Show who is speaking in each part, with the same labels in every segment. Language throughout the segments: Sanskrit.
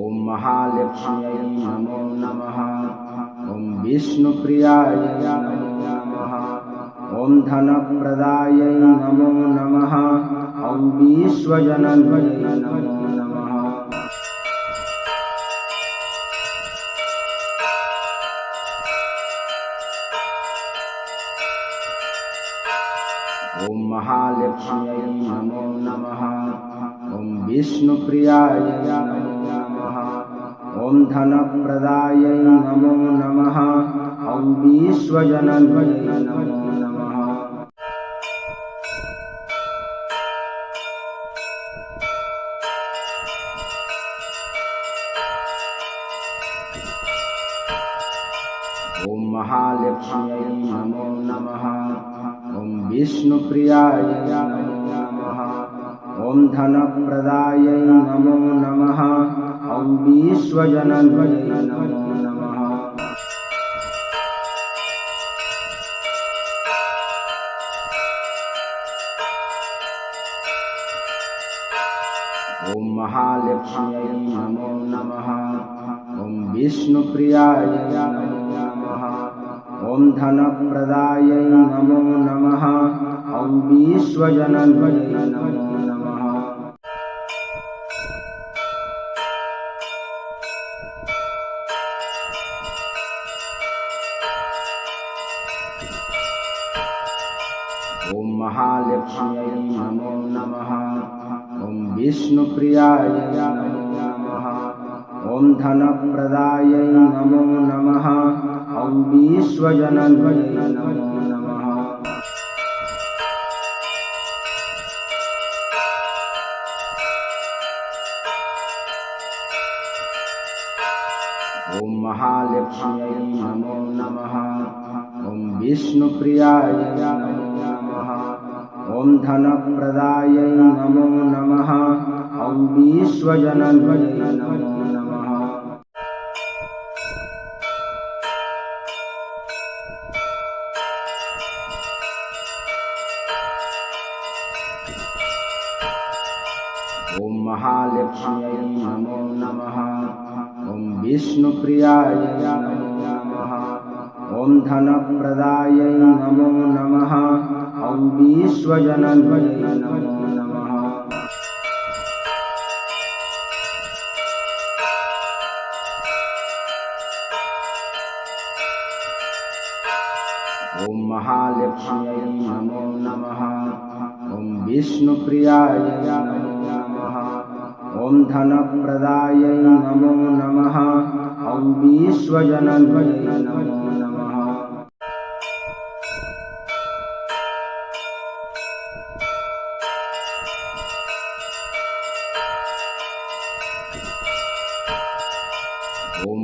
Speaker 1: ॐ महालक्ष्म्यै नमो नमः। ॐ विष्णुप्रियाय नमो नमः। ॐ धनप्रदायै नमो नमः। ॐ विश्वजनन्यै नमो नमः। ॐ नमो नमः। ॐ विष्णुप्रियाय नमो नमः ॐ धनप्रदायै नमो नमः। ॐ विश्वजनन्यै नमो नमः। ॐ महालक्ष्म्यै नमो नमः। ॐ विष्णुप्रियाय नमो नमः। ॐ धनप्रदायै नमो नमः विश्वजनन्यै नमो। नमः ॐ महालक्ष्म्यै नमो नमः। ॐ विष्णुप्रियाय नमो नमः। ॐ धनप्रदायै नमो नमः। नमो नमः ॐ महालक्ष्म्यै नमो नमः। ॐ विष्णुप्रियाय नमो नमः। ॐ धनप्रदायै नमो नमः। ॐ विश्वजनन्यै नमो नमः। ॐ महालक्ष्म्यै नमो नमः। ॐ विष्णुप्रियाय नमः ॐ धनप्रदायै नमो नमः। ॐ विश्वजनन्यै नमो नमः। ॐ महालक्ष्म्यै नमो नमः। ॐ विष्णुप्रियाय नमो नमः। ॐ धनप्रदायै नमो नमः विश्वजनन्यै नमो नमः। विष्णुप्रियाय नमो नमः। ॐ धनप्रदायै नमो नमः। ॐ विश्वजनन्यै नमो नमः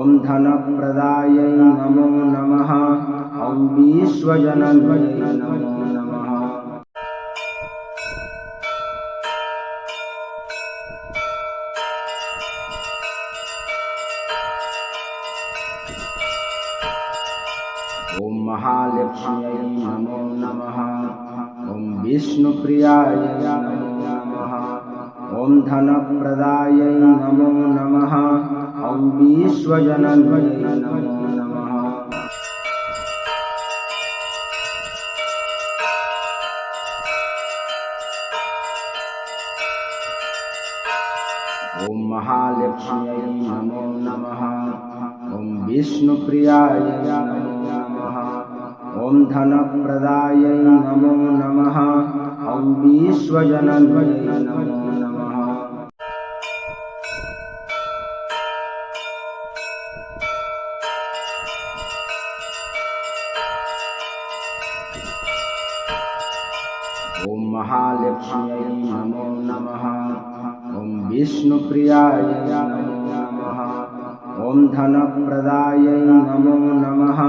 Speaker 1: ॐ धनप्रदायै नमो नमः। ॐ विश्वजनन्यै नमो नमः। ॐ महालक्ष्म्यै नमो नमः। ॐ विष्णुप्रियाय नमो नमः। ॐ धनप्रदायै नमो नमः विश्वजनन्यै नमो नमः। ॐ विष्णुप्रियाय नमो ॐ धनप्रदायै नमो नमः। ॐ विश्वजनन्यै नमो महालक्ष्म्यै नमो नमः। ॐ विष्णुप्रियायै नमो नमः। ॐ धनप्रदायै नमो नमः।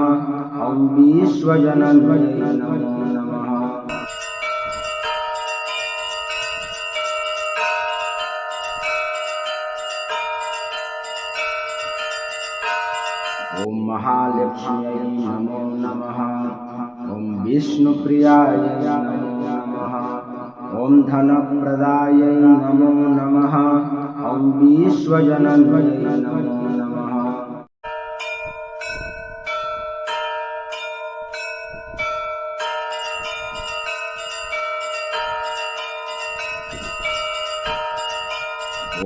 Speaker 1: ॐ विश्वजनन्यै नमो नमः। ॐ महालक्ष्म्यै नमो नमः। ॐ विष्णुप्रियायै नमः ॐ धनप्रदायै नमो नमः। ॐ विश्वजनन्यै नमो नमः।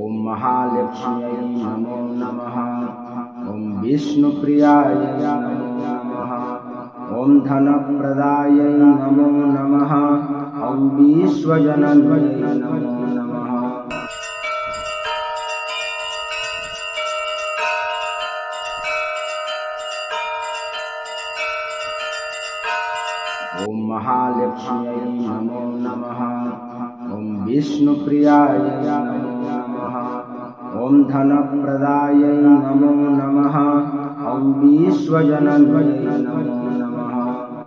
Speaker 1: ॐ महालक्ष्म्यै नमो नमः। ॐ विष्णुप्रियायै नमो नमः। ॐ धनप्रदायै नमो नमः विश्वजनन्यै नमो नमः। ॐ विष्णुप्रियायै नमो नमः। ॐ धनप्रदायै नमो नमः। ॐ विश्वजनन्यै नमो नमः